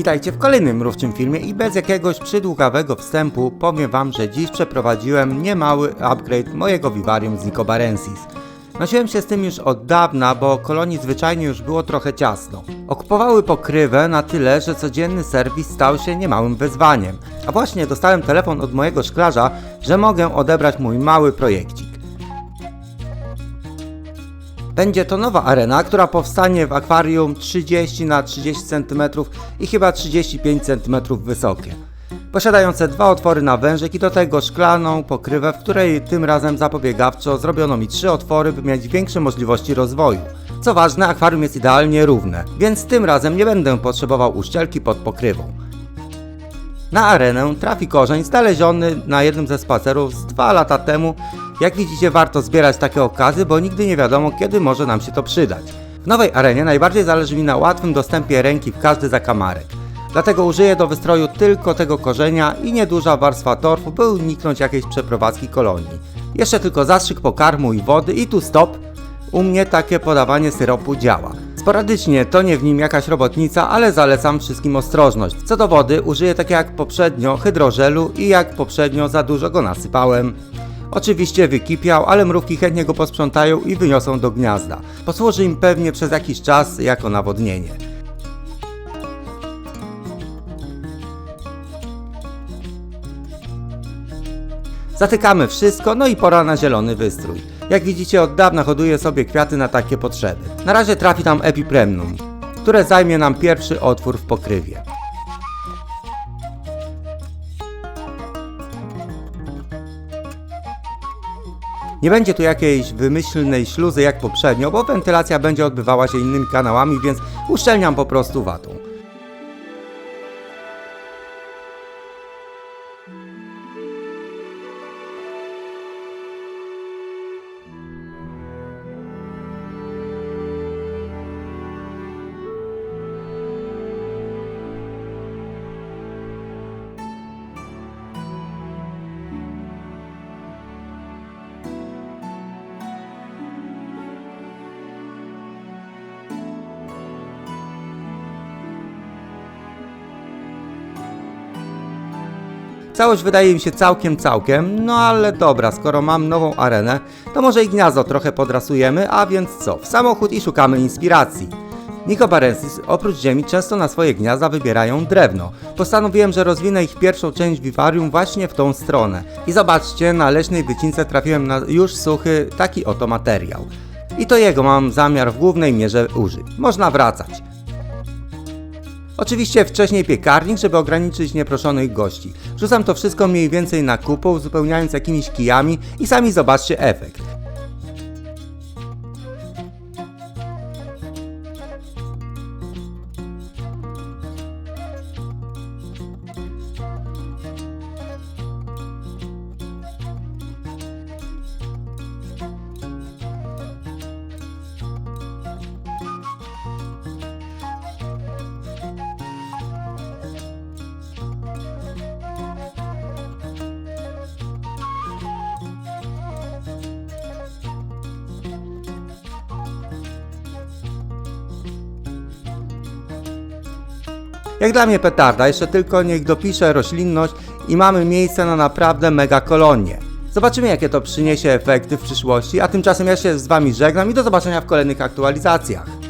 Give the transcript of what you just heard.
Witajcie w kolejnym mrówczym filmie i bez jakiegoś przydługawego wstępu powiem wam, że dziś przeprowadziłem niemały upgrade mojego vivarium z Nicobarensis. Nosiłem się z tym już od dawna, bo kolonii zwyczajnie już było trochę ciasno. Okupowały pokrywę na tyle, że codzienny serwis stał się niemałym wyzwaniem. A właśnie dostałem telefon od mojego szklarza, że mogę odebrać mój mały projekcik. Będzie to nowa arena, która powstanie w akwarium 30 na 30 cm i chyba 35 cm wysokie. Posiadające dwa otwory na wężyk i do tego szklaną pokrywę, w której tym razem zapobiegawczo zrobiono mi trzy otwory, by mieć większe możliwości rozwoju. Co ważne, akwarium jest idealnie równe, więc tym razem nie będę potrzebował uszczelki pod pokrywą. Na arenę trafi korzeń znaleziony na jednym ze spacerów z dwa lata temu. Jak widzicie warto zbierać takie okazy, bo nigdy nie wiadomo kiedy może nam się to przydać. W nowej arenie najbardziej zależy mi na łatwym dostępie ręki w każdy zakamarek. Dlatego użyję do wystroju tylko tego korzenia i nieduża warstwa torfu, by uniknąć jakiejś przeprowadzki kolonii. Jeszcze tylko zastrzyk pokarmu i wody i tu stop. U mnie takie podawanie syropu działa. Sporadycznie tonie w nim jakaś robotnica, ale zalecam wszystkim ostrożność. Co do wody, użyję tak jak poprzednio hydrożelu i jak poprzednio za dużo go nasypałem. Oczywiście wykipiał, ale mrówki chętnie go posprzątają i wyniosą do gniazda. Posłuży im pewnie przez jakiś czas jako nawodnienie. Zatykamy wszystko, no i pora na zielony wystrój. Jak widzicie od dawna hoduję sobie kwiaty na takie potrzeby. Na razie trafi tam epipremnum, które zajmie nam pierwszy otwór w pokrywie. Nie będzie tu jakiejś wymyślnej śluzy jak poprzednio, bo wentylacja będzie odbywała się innymi kanałami, więc uszczelniam po prostu watą. Całość wydaje mi się całkiem całkiem, no ale dobra, skoro mam nową arenę, to może i gniazdo trochę podrasujemy, a więc co, w samochód i szukamy inspiracji. Nicobarensis oprócz ziemi często na swoje gniazda wybierają drewno. Postanowiłem, że rozwinę ich pierwszą część wiwarium właśnie w tą stronę. I zobaczcie, na leśnej wycince trafiłem na już suchy taki oto materiał. I to jego mam zamiar w głównej mierze użyć. Można wracać. Oczywiście wcześniej piekarnik, żeby ograniczyć nieproszonych gości. Rzucam to wszystko mniej więcej na kupę, uzupełniając jakimiś kijami i sami zobaczcie efekt. Jak dla mnie petarda, jeszcze tylko niech dopiszę roślinność i mamy miejsce na naprawdę mega kolonie. Zobaczymy jakie to przyniesie efekty w przyszłości, a tymczasem ja się z wami żegnam i do zobaczenia w kolejnych aktualizacjach.